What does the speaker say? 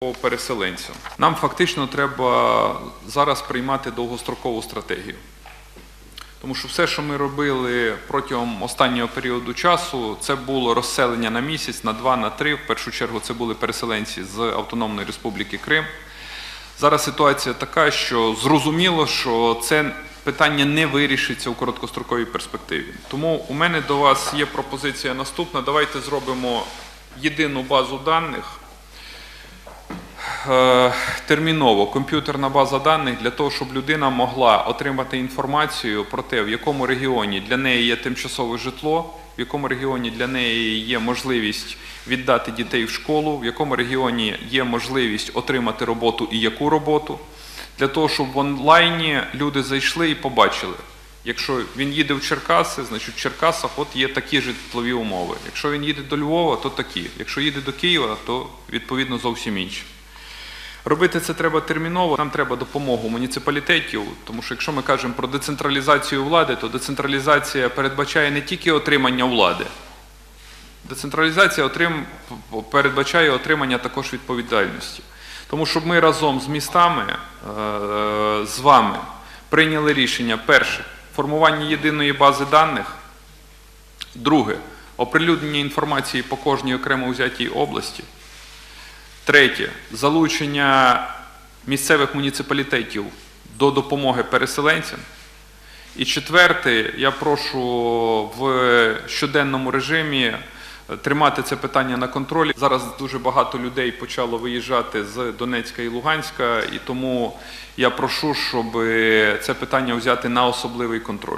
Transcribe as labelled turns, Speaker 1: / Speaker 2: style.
Speaker 1: по переселенцям. Нам фактично треба зараз приймати довгострокову стратегію. Тому що все, що ми робили протягом останнього періоду часу, це було розселення на місяць, на два, на три. В першу чергу це були переселенці з Автономної Республіки Крим. Зараз ситуація така, що зрозуміло, що це питання не вирішиться у короткостроковій перспективі. Тому у мене до вас є пропозиція наступна. Давайте зробимо єдину базу даних. Е, Терміново комп'ютерна база даних для того, щоб людина могла отримати інформацію про те, в якому регіоні для неї є тимчасове житло, в якому регіоні для неї є можливість віддати дітей в школу, в якому регіоні є можливість отримати роботу і яку роботу, для того, щоб в онлайні люди зайшли і побачили. Якщо він їде в Черкаси, значить в Черкасах от є такі житлові умови. Якщо він їде до Львова, то такі. Якщо їде до Києва, то відповідно зовсім інші. Робити це треба терміново. Нам треба допомогу муніципалітетів, тому що якщо ми кажемо про децентралізацію влади, то децентралізація передбачає не тільки отримання влади. Децентралізація отрим... передбачає отримання також відповідальності. Тому щоб ми разом з містами, е, з вами прийняли рішення перше формування єдиної бази даних, друге оприлюднення інформації по кожній окремо взятій області. Третє залучення місцевих муніципалітетів до допомоги переселенцям. І четверте, я прошу в щоденному режимі тримати це питання на контролі. Зараз дуже багато людей почало виїжджати з Донецька і Луганська, і тому я прошу, щоб це питання взяти на особливий контроль.